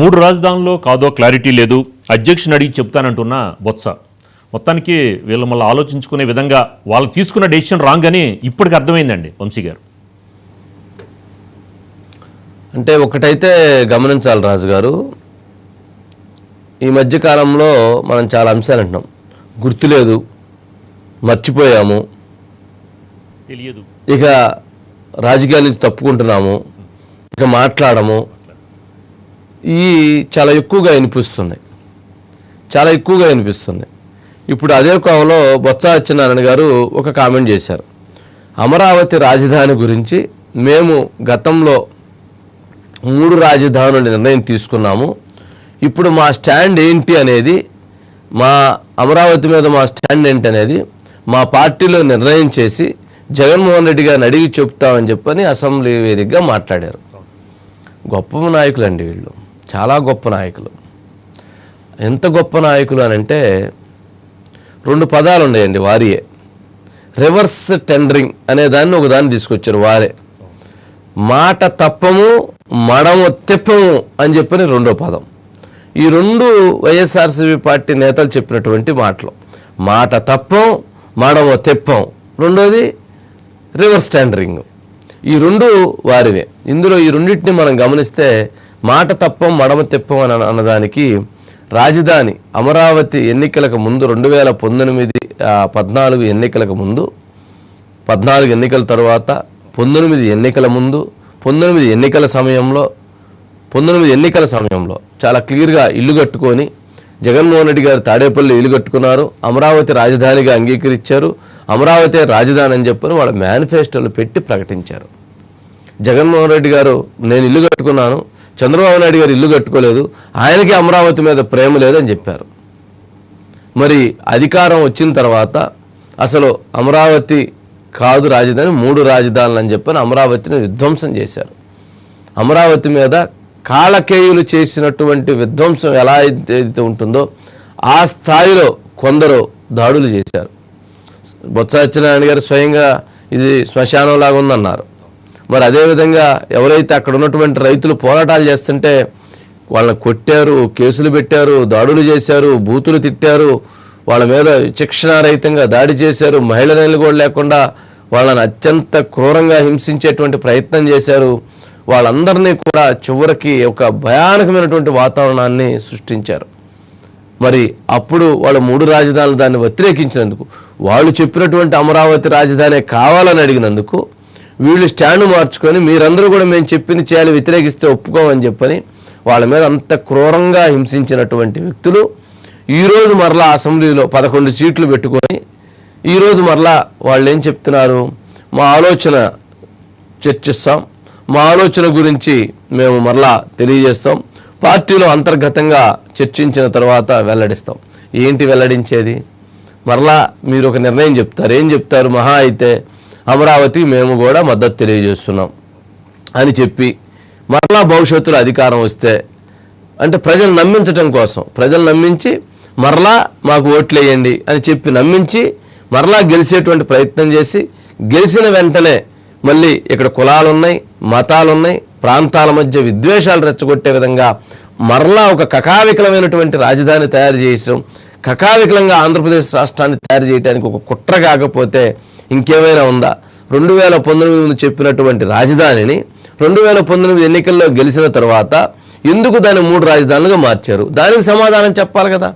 మూడు రాజధానుల్లో కాదో క్లారిటీ లేదు. అధ్యక్షుని అడిగి చెప్తానంటున్న బొత్స. మొత్తానికి వీళ్ళు మళ్ళీ ఆలోచించుకునే విధంగా వాళ్ళు తీసుకున్న డెసిషన్ రాంగ్ అని ఇప్పటికి అర్థమైందండి వంశీ గారు. అంటే ఒకటైతే గమనించాలి రాజు గారు. ఈ మధ్య కాలంలో మనం చాలా అంశాలు అంటున్నాం. గుర్తులేదు మర్చిపోయాము. తెలియదు. ఇక రాజకీయాల నుంచి తప్పుకుంటున్నాము. ఇక మాట్లాడము. ఈ చాలా ఎక్కువగా వినిపిస్తున్నాయి చాలా ఎక్కువగా వినిపిస్తున్నాయి ఇప్పుడు అదే కోవలో బొత్స సత్యనారాయణ గారు ఒక కామెంట్ చేశారు. అమరావతి రాజధాని గురించి మేము గతంలో మూడు రాజధానుల నిర్ణయం తీసుకున్నాము. ఇప్పుడు మా స్టాండ్ ఏంటి అనేది మా అమరావతి మీద మా స్టాండ్ ఏంటి అనేది మా పార్టీలో నిర్ణయం చేసి జగన్మోహన్ రెడ్డి గారిని అడిగి చెప్తామని చెప్పని అసెంబ్లీ వేదికగా మాట్లాడారు. గొప్ప నాయకులు అండి వీళ్ళు. చాలా గొప్ప నాయకులు. ఎంత గొప్ప నాయకులు అని అంటే రెండు పదాలు ఉన్నాయండి వారియే. రివర్స్ టెండరింగ్ అనే దాన్ని ఒక దాన్ని తీసుకొచ్చారు వారే. మాట తప్పము మడము తెప్పము అని చెప్పని రెండో పదం. ఈ రెండు వైఎస్ఆర్సీపీ పార్టీ నేతలు చెప్పినటువంటి మాటలు. మాట తప్పం మడము తెప్పం. రెండోది రివర్స్ టెండరింగ్. ఈ రెండు వారివే. ఇందులో ఈ రెండింటిని మనం గమనిస్తే మాట తప్పం మడమ తెప్పం అని అన్నదానికి రాజధాని అమరావతి ఎన్నికలకు ముందు రెండు వేల పంతొమ్మిది పద్నాలుగు ఎన్నికలకు ముందు పద్నాలుగు ఎన్నికల తర్వాత పంతొమ్మిది ఎన్నికల ముందు పంతొమ్మిది ఎన్నికల సమయంలో పంతొమ్మిది ఎన్నికల సమయంలో చాలా క్లియర్గా ఇల్లు కట్టుకొని జగన్మోహన్ రెడ్డి గారు తాడేపల్లి ఇల్లు కట్టుకున్నారు. అమరావతి రాజధానిగా అంగీకరించారు. అమరావతి రాజధాని అని చెప్పని వాళ్ళ మేనిఫెస్టోలు పెట్టి ప్రకటించారు. జగన్మోహన్ రెడ్డి గారు నేను ఇల్లు కట్టుకున్నాను చంద్రబాబు నాయుడు గారు ఇల్లు కట్టుకోలేదు ఆయనకి అమరావతి మీద ప్రేమ లేదని చెప్పారు. మరి అధికారం వచ్చిన తర్వాత అసలు అమరావతి కాదు రాజధాని మూడు రాజధానులు అని చెప్పని అమరావతిని విధ్వంసం చేశారు. అమరావతి మీద కాళకేయులు చేసినటువంటి విధ్వంసం ఎలా అయితే ఉంటుందో ఆ స్థాయిలో కొందరు దాడులు చేశారు. బొత్స సత్యనారాయణ గారు స్వయంగా ఇది శ్మశానంలాగా ఉందన్నారు. మరి అదేవిధంగా ఎవరైతే అక్కడ ఉన్నటువంటి రైతులు పోరాటాలు చేస్తుంటే వాళ్ళని కొట్టారు కేసులు పెట్టారు దాడులు చేశారు బూతులు తిట్టారు వాళ్ళ మీద శిక్షణారహితంగా దాడి చేశారు మహిళలను కూడా లేకుండా వాళ్ళని అత్యంత క్రూరంగా హింసించేటువంటి ప్రయత్నం చేశారు. వాళ్ళందరినీ కూడా చివరికి ఒక భయానకమైనటువంటి వాతావరణాన్ని సృష్టించారు. మరి అప్పుడు వాళ్ళు మూడు రాజధానులు దాన్ని వ్యతిరేకించినందుకు వాళ్ళు చెప్పినటువంటి అమరావతి రాజధాని కావాలని అడిగినందుకు వీళ్ళు స్టాండ్ మార్చుకొని మీరందరూ కూడా మేము చెప్పింది చేయాలి వ్యతిరేకిస్తే ఒప్పుకోమని చెప్పని వాళ్ళ మీద అంత క్రూరంగా హింసించినటువంటి వ్యక్తులు ఈరోజు మరలా అసెంబ్లీలో పదకొండు సీట్లు పెట్టుకొని ఈరోజు మరలా వాళ్ళు ఏం చెప్తున్నారు? మా ఆలోచన చర్చిస్తాం మా ఆలోచన గురించి మేము మరలా తెలియజేస్తాం పార్టీలో అంతర్గతంగా చర్చించిన తర్వాత వెల్లడిస్తాం. ఏంటి వెల్లడించేది? మరలా మీరు ఒక నిర్ణయం చెప్తారు. ఏం చెప్తారు? మహా అయితే అమరావతి మేము కూడా మద్దతు తెలియజేస్తున్నాం అని చెప్పి మరలా భవిష్యత్తులో అధికారం వస్తే అంటే ప్రజలు నమ్మించటం కోసం ప్రజలు నమ్మించి మరలా మాకు ఓట్లేయండి అని చెప్పి నమ్మించి మరలా గెలిచేటువంటి ప్రయత్నం చేసి గెలిచిన వెంటనే మళ్ళీ ఇక్కడ కులాలున్నాయి మతాలున్నాయి ప్రాంతాల మధ్య విద్వేషాలు రెచ్చగొట్టే విధంగా మరలా ఒక కకావికలమైనటువంటి రాజధాని తయారు చేసాం కకావికలంగా ఆంధ్రప్రదేశ్ రాష్ట్రాన్ని తయారు చేయడానికి ఒక కుట్ర కాకపోతే ఇంకేమైనా ఉందా? రెండు వేల పంతొమ్మిది ముందు చెప్పినటువంటి రాజధానిని రెండు వేల పంతొమ్మిది ఎన్నికల్లో గెలిచిన తర్వాత ఎందుకు దాన్ని మూడు రాజధానులుగా మార్చారు? దానికి సమాధానం చెప్పాలి కదా.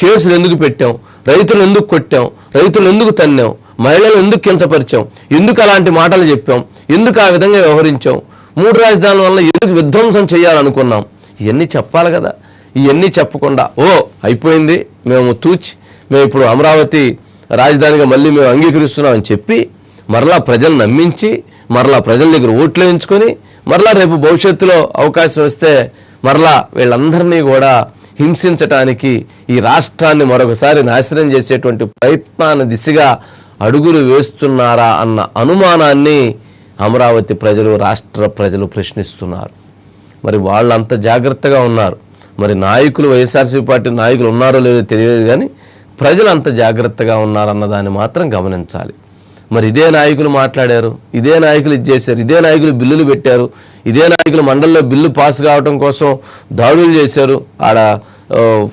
కేసులు ఎందుకు పెట్టాం? రైతులు ఎందుకు కొట్టాం? రైతులు ఎందుకు తన్నాం? మహిళలు ఎందుకు కించపరిచాం? ఎందుకు అలాంటి మాటలు చెప్పాం? ఎందుకు ఆ విధంగా వ్యవహరించాం? మూడు రాజధానుల వల్ల ఎందుకు విధ్వంసం చేయాలనుకున్నాం? ఇవన్నీ చెప్పాలి కదా. ఇవన్నీ చెప్పకుండా ఓ అయిపోయింది. మేము తూచి మేము ఇప్పుడు అమరావతి రాజధానిగా మళ్ళీ మేము అంగీకరిస్తున్నామని చెప్పి మరలా ప్రజలు నమ్మించి మరలా ప్రజల దగ్గర ఓట్లు వేయించుకొని మరలా రేపు భవిష్యత్తులో అవకాశం వస్తే మరలా వీళ్ళందరినీ కూడా హింసించటానికి ఈ రాష్ట్రాన్ని మరొకసారి నాశనం చేసేటువంటి ప్రయత్నాన్ని దిశగా అడుగులు వేస్తున్నారా అన్న అనుమానాన్ని అమరావతి ప్రజలు రాష్ట్ర ప్రజలు ప్రశ్నిస్తున్నారు. మరి వాళ్ళంత జాగ్రత్తగా ఉన్నారు. మరి నాయకులు వైఎస్ఆర్సీపీ పార్టీ నాయకులు ఉన్నారో లేదో తెలియదు కానీ ప్రజలు అంత జాగ్రత్తగా ఉన్నారన్న దాన్ని మాత్రం గమనించాలి. మరి ఇదే నాయకులు మాట్లాడారు ఇదే నాయకులు ఇది చేశారు ఇదే నాయకులు బిల్లులు పెట్టారు ఇదే నాయకులు మండలిలో బిల్లు పాస్ కావడం కోసం దాడులు చేశారు ఆడ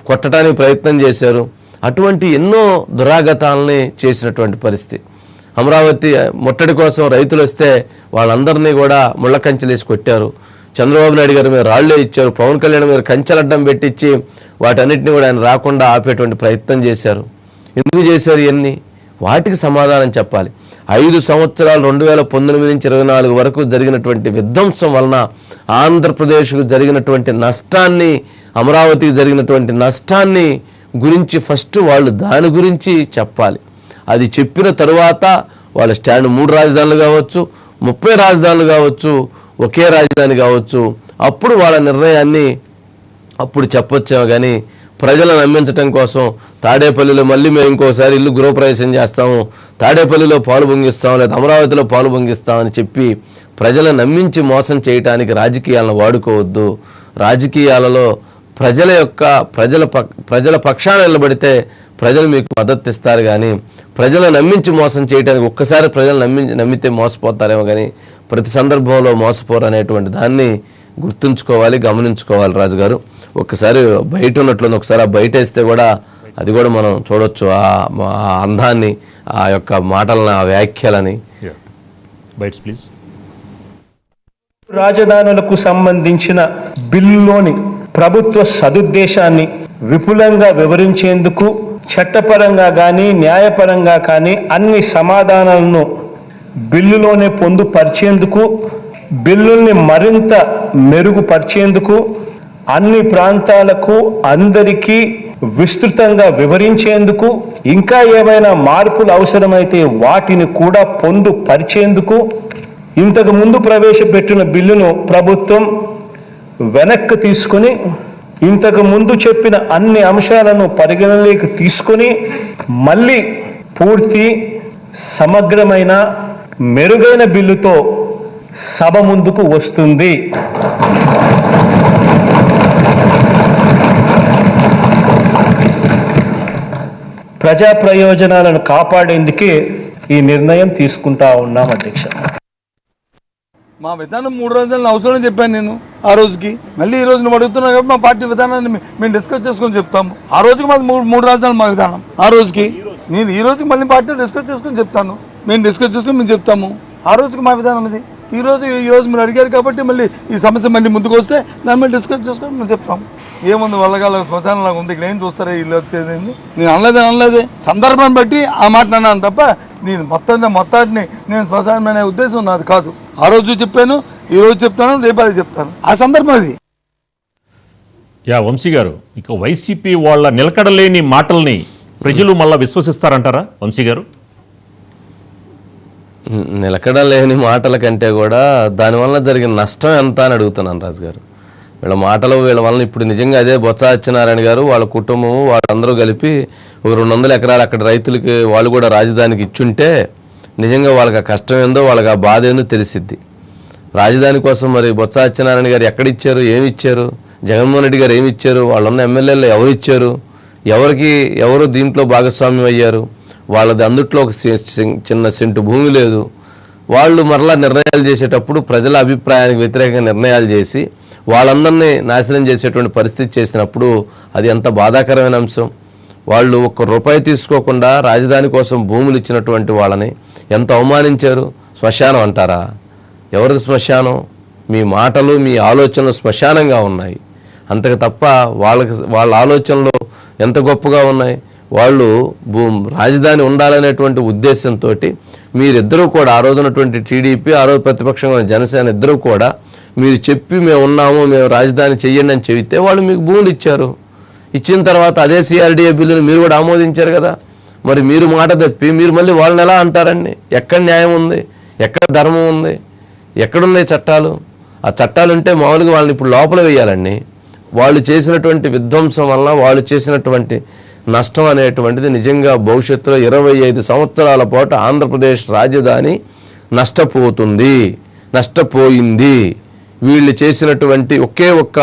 కొట్టడానికి ప్రయత్నం చేశారు. అటువంటి ఎన్నో దురాగతాలని చేసినటువంటి పరిస్థితి. అమరావతి ముట్టడి కోసం రైతులు వస్తే వాళ్ళందరినీ కూడా ముళ్ళ కంచెలేసి కొట్టారు. చంద్రబాబు నాయుడు గారు మీరు రాళ్ళే ఇచ్చారు పవన్ కళ్యాణ్ మీరు కంచెలడ్డం పెట్టించి వాటన్నిటిని కూడా ఆయన రాకుండా ఆపేటువంటి ప్రయత్నం చేశారు. ఎందుకు చేశారు ఇవన్నీ? వాటికి సమాధానం చెప్పాలి. ఐదు సంవత్సరాలు రెండు వేల పంతొమ్మిది నుంచి ఇరవై నాలుగు వరకు జరిగినటువంటి విధ్వంసం వలన ఆంధ్రప్రదేశ్కు జరిగినటువంటి నష్టాన్ని అమరావతికి జరిగినటువంటి నష్టాన్ని గురించి ఫస్ట్ వాళ్ళు దాని గురించి చెప్పాలి. అది చెప్పిన తరువాత వాళ్ళ స్టాండ్ మూడు రాజధానులు కావచ్చు ముప్పై రాజధానులు కావచ్చు ఒకే రాజధాని కావచ్చు. అప్పుడు వాళ్ళ నిర్ణయాన్ని అప్పుడు చెప్పొచ్చాము కానీ ప్రజలను నమ్మించటం కోసం తాడేపల్లిలో మళ్ళీ మేము ఇంకోసారి ఇల్లు గృహప్రవేశం చేస్తాము. తాడేపల్లిలో పాలు పొంగిస్తాం లేదా అమరావతిలో పాలు పొంగిస్తామని చెప్పి ప్రజలను నమ్మించి మోసం చేయటానికి రాజకీయాలను వాడుకోవద్దు. రాజకీయాలలో ప్రజల యొక్క ప్రజల ప్రజల పక్షాన నిలబడితే ప్రజలు మీకు మద్దతు ఇస్తారు కానీ ప్రజలను నమ్మించి మోసం చేయడానికి ఒక్కసారి ప్రజలు నమ్మి నమ్మితే మోసపోతారేమో కానీ ప్రతి సందర్భంలో మోసపోరు అనేటువంటి దాన్ని గుర్తుంచుకోవాలి గమనించుకోవాలి రాజుగారు. ఒక్కసారి బయట ఉన్నట్లుంది. ఒకసారి ఆ బయట వేస్తే కూడా అది కూడా మనం చూడొచ్చు. ఆ ఆ అందాన్ని ఆ యొక్క మాటలని ఆ వ్యాఖ్యలని. బైట్స్ ప్లీజ్ రాజధానులకు సంబంధించిన బిల్లులోని ప్రభుత్వ సదుద్దేశాన్ని విపులంగా వివరించేందుకు చట్టపరంగా కానీ న్యాయపరంగా కానీ అన్ని సమాధానాలను బిల్లులోనే పొందుపరిచేందుకు బిల్లుల్ని మరింత మెరుగుపరిచేందుకు అన్ని ప్రాంతాలకు అందరికీ విస్తృతంగా వివరించేందుకు ఇంకా ఏమైనా మార్పులు అవసరమైతే వాటిని కూడా పొందుపరిచేందుకు ఇంతకు ముందు ప్రవేశపెట్టిన బిల్లును ప్రభుత్వం వెనక్కి తీసుకుని ఇంతకు ముందు చెప్పిన అన్ని అంశాలను పరిగణలోకి తీసుకొని మళ్ళీ పూర్తి సమగ్రమైన మెరుగైన బిల్లుతో సభ ముందుకు వస్తుంది. ప్రజా ప్రయోజనాలను కాపాడేందుకే ఈ నిర్ణయం తీసుకుంటా ఉన్నాం అధ్యక్ష. మా విధానం మూడు రోజులు అవసరం చెప్పాను నేను ఆ రోజుకి. మళ్ళీ ఈ రోజు నువ్వు అడుగుతున్నావు కాబట్టి మా పార్టీ విధానాన్ని మేము డిస్కస్ చేసుకొని చెప్తాము. ఆ రోజుకి మాది మూడు మూడు రాజధానులు మా విధానం. ఆ రోజుకి. నేను ఈ రోజుకి మళ్ళీ పార్టీ డిస్కస్ చేసుకొని చెప్తాను. మేము డిస్కస్ చేసుకొని మేము చెప్తాము. ఆ రోజుకి మా విధానం ఇది ఈ రోజు ఈ రోజు మీరు అడిగారు కాబట్టి మళ్ళీ ఈ సమస్య మళ్ళీ ముందుకు వస్తే దాని మీద డిస్కస్ చేసుకొని మేము చెప్తాం ఏముంది వాళ్ళగాల శ్మశానంలాగా ఉంది? ఇక్కడ ఏం చూస్తారా వీళ్ళు వచ్చేది? నేను అనలేదే అనలేదే. సందర్భం బట్టి ఆ మాట అన్నాను తప్ప నేను మొత్తం మొత్తాన్ని నేను శ్మశానం అనే ఉద్దేశం నాది కాదు. ఆ రోజు చెప్పాను ఈ రోజు చెప్తాను రేపు అది చెప్తాను. ఆ సందర్భం అది. యా వంశీ గారు ఇక వైసీపీ వాళ్ళ నిలకడలేని మాటల్ని ప్రజలు మళ్ళా విశ్వసిస్తారంటారా వంశీ గారు? నిలకడ లేని మాటల కంటే కూడా దానివల్ల జరిగిన నష్టం ఎంత అని అడుగుతున్నాను రాజు గారు వీళ్ళ మాటలు వీళ్ళ వలన ఇప్పుడు నిజంగా అదే బొత్స సత్యనారాయణ గారు వాళ్ళ కుటుంబము వాళ్ళందరూ కలిపి ఒక రెండు వందల ఎకరాలు అక్కడ రైతులకి వాళ్ళు కూడా రాజధానికి ఇచ్చుంటే నిజంగా వాళ్ళకి ఆ కష్టం ఏందో వాళ్ళకి ఆ బాధ ఏందో తెలిసిద్ది. రాజధాని కోసం మరి బొత్స సత్యనారాయణ గారు ఎక్కడ ఇచ్చారు ఏమి ఇచ్చారు? జగన్మోహన్ రెడ్డి గారు ఏమి ఇచ్చారు? వాళ్ళున్న ఎమ్మెల్యేలు ఎవరు ఇచ్చారు? ఎవరికి ఎవరు దీంట్లో భాగస్వామ్యం అయ్యారు? వాళ్ళది అందుట్లో ఒక చిన్న సెంటు భూమి లేదు. వాళ్ళు మరలా నిర్ణయాలు చేసేటప్పుడు ప్రజల అభిప్రాయానికి వ్యతిరేకంగా నిర్ణయాలు చేసి వాళ్ళందరినీ నాశనం చేసేటువంటి పరిస్థితి చేసినప్పుడు అది ఎంత బాధాకరమైన అంశం. వాళ్ళు ఒక్క రూపాయి తీసుకోకుండా రాజధాని కోసం భూములు ఇచ్చినటువంటి వాళ్ళని ఎంత అవమానించారు. శ్మశానం అంటారా? ఎవరిది శ్మశానం? మీ మాటలు మీ ఆలోచనలు శ్మశానంగా ఉన్నాయి. అంతకు తప్ప వాళ్ళకి వాళ్ళ ఆలోచనలు ఎంత గొప్పగా ఉన్నాయి? వాళ్ళు భూ రాజధాని ఉండాలనేటువంటి ఉద్దేశంతో మీరిద్దరూ కూడా ఆ రోజునటువంటి టీడీపీ ఆ రోజు ప్రతిపక్షంగా ఉన్న జనసేన ఇద్దరూ కూడా మీరు చెప్పి మేము ఉన్నాము మేము రాజధాని చెయ్యండి అని చెబితే వాళ్ళు మీకు భూములు ఇచ్చారు. ఇచ్చిన తర్వాత అదే సిఆర్డీఏ బిల్లును మీరు కూడా ఆమోదించారు కదా. మరి మీరు మాట తప్పి మీరు మళ్ళీ వాళ్ళని ఎలా అంటారండి? ఎక్కడ న్యాయం ఉంది? ఎక్కడ ధర్మం ఉంది? ఎక్కడున్నాయి చట్టాలు? ఆ చట్టాలు ఉంటే మామూలుగా వాళ్ళని ఇప్పుడు లోపల వేయాలండి. వాళ్ళు చేసినటువంటి విధ్వంసం వలన వాళ్ళు చేసినటువంటి నష్టం అనేటువంటిది నిజంగా భవిష్యత్తులో ఇరవై ఐదు సంవత్సరాల పాటు ఆంధ్రప్రదేశ్ రాజధాని నష్టపోతుంది. నష్టపోయింది. వీళ్ళు చేసినటువంటి ఒకే ఒక్క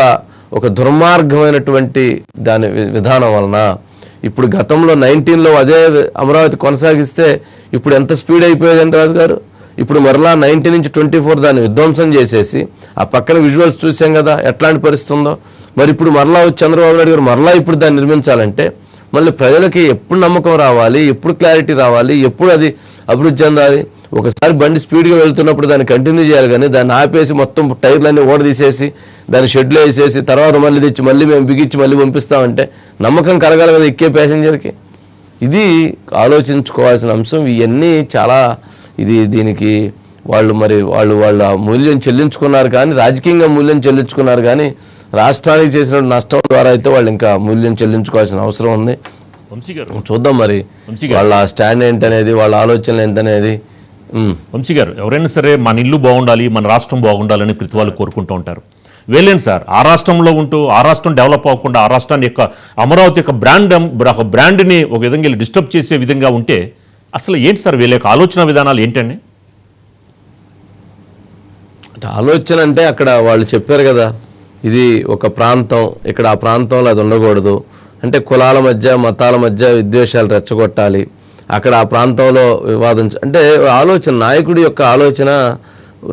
ఒక దుర్మార్గమైనటువంటి దాని విధానం వలన ఇప్పుడు గతంలో నైన్టీన్లో అదే అమరావతి కొనసాగిస్తే ఇప్పుడు ఎంత స్పీడ్ అయిపోయేదండి రాజు గారు ఇప్పుడు మరలా నైన్టీన్ నుంచి ట్వంటీ ఫోర్ దాన్ని విధ్వంసం చేసేసి ఆ పక్కన విజువల్స్ చూసాం కదా ఎట్లాంటి పరిస్థితి ఉందో. మరి ఇప్పుడు మరలా వచ్చి చంద్రబాబు నాయుడు గారు మరలా ఇప్పుడు దాన్ని నిర్మించాలంటే మళ్ళీ ప్రజలకి ఎప్పుడు నమ్మకం రావాలి ఎప్పుడు క్లారిటీ రావాలి ఎప్పుడు అది అభివృద్ధి చెందాలి? ఒకసారి బండి స్పీడ్గా వెళ్తున్నప్పుడు దాన్ని కంటిన్యూ చేయాలి కానీ దాన్ని ఆపేసి మొత్తం టైర్లన్నీ ఓడదీసేసి దాన్ని షెడ్లో వేసేసి తర్వాత మళ్ళీ తెచ్చి మళ్ళీ మేము బిగించి మళ్ళీ పంపిస్తామంటే నమ్మకం కలగాలి కదా ఎక్కే ప్యాసింజర్కి ఇది ఆలోచించుకోవాల్సిన అంశం ఇవన్నీ చాలా ఇది దీనికి వాళ్ళు మరి వాళ్ళు వాళ్ళ మూల్యం చెల్లించుకున్నారు కానీ రాజకీయంగా మూల్యం చెల్లించుకున్నారు కానీ రాష్ట్రానికి చేసిన నష్టం ద్వారా అయితే వాళ్ళు ఇంకా మూల్యం చెల్లించుకోవాల్సిన అవసరం ఉంది చూద్దాం మరి. వాళ్ళ స్టాండ్ ఏంటనేది వాళ్ళ ఆలోచనలు ఏంటనేది. వంశీ గారు ఎవరైనా సరే మన ఇల్లు బాగుండాలి మన రాష్ట్రం బాగుండాలని ప్రతి వాళ్ళు కోరుకుంటూ ఉంటారు. వెళ్ళండి సార్ ఆ రాష్ట్రంలో ఉంటూ ఆ రాష్ట్రం డెవలప్ అవ్వకుండా ఆ రాష్ట్రాన్ని యొక్క అమరావతి యొక్క బ్రాండ్ ఒక బ్రాండ్ని ఒక విధంగా డిస్టర్బ్ చేసే విధంగా ఉంటే అసలు ఏంటి సార్ వీళ్ళ యొక్క ఆలోచన విధానాలు ఏంటండి? అంటే ఆలోచన అంటే అక్కడ వాళ్ళు చెప్పారు కదా ఇది ఒక ప్రాంతం ఇక్కడ ఆ ప్రాంతంలో అది ఉండకూడదు. అంటే కులాల మధ్య మతాల మధ్య విద్వేషాలు రెచ్చగొట్టాలి. అక్కడ ఆ ప్రాంతంలో వివాదం అంటే ఆలోచన నాయకుడి యొక్క ఆలోచన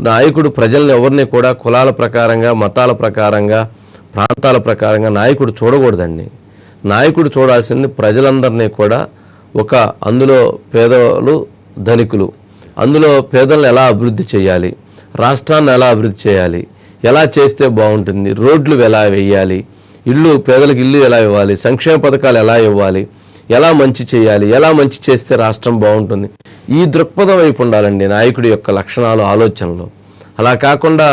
నాయకుడు ప్రజల్ని ఎవరిని కూడా కులాల ప్రకారంగా మతాల ప్రకారంగా ప్రాంతాల ప్రకారంగా నాయకుడు చూడకూడదండి. నాయకుడు చూడాల్సింది ప్రజలందరినీ కూడా ఒక అందులో పేదలు ధనికులు. అందులో పేదలను ఎలా అభివృద్ధి చేయాలి? రాష్ట్రాన్ని ఎలా అభివృద్ధి చేయాలి? ఎలా చేస్తే బాగుంటుంది? రోడ్లు ఎలా వేయాలి? ఇల్లు పేదలకు ఇల్లు ఎలా ఇవ్వాలి? సంక్షేమ పథకాలు ఎలా ఇవ్వాలి? ఎలా మంచి చేయాలి ఎలా మంచి చేస్తే రాష్ట్రం బాగుంటుంది? ఈ దృక్పథం వైపు ఉండాలండి నాయకుడి యొక్క లక్షణాలు ఆలోచనలు. అలా కాకుండా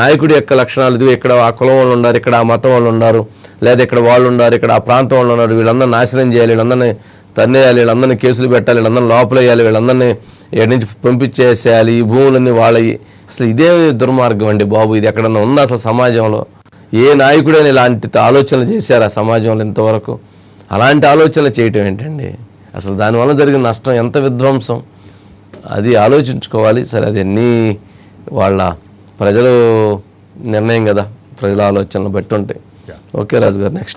నాయకుడి యొక్క లక్షణాలు ఇది ఇక్కడ ఆ కులం వాళ్ళు ఉన్నారు ఇక్కడ ఆ మతం వాళ్ళు ఉన్నారు లేదా ఇక్కడ వాళ్ళు ఉన్నారు ఇక్కడ ఆ ప్రాంతం వాళ్ళు ఉన్నారు వీళ్ళందరూ నాశనం చేయాలి వీళ్ళందరినీ తన్నేయాలి వీళ్ళందరినీ కేసులు పెట్టాలి వీళ్ళందరినీ లోపలేయాలి వీళ్ళందరినీ ఎక్కడి నుంచి పంపించేసేయాలి ఈ భూములన్నీ వాళ్ళవి అసలు ఇదే దుర్మార్గం అండి బాబు. ఇది ఎక్కడన్నా ఉందా అసలు సమాజంలో? ఏ నాయకుడైనా ఇలాంటి ఆలోచనలు చేశారా సమాజంలో ఇంతవరకు? అలాంటి ఆలోచనలు చేయటం ఏంటండి? అసలు దానివల్ల జరిగిన నష్టం ఎంత విధ్వంసం? అది ఆలోచించుకోవాలి. సరే అది ఎన్ని వాళ్ళ ప్రజలు నిర్ణయం కదా? ప్రజల ఆలోచనలు బట్టి ఉంటాయి. ఓకే రాజు గారు నెక్స్ట్.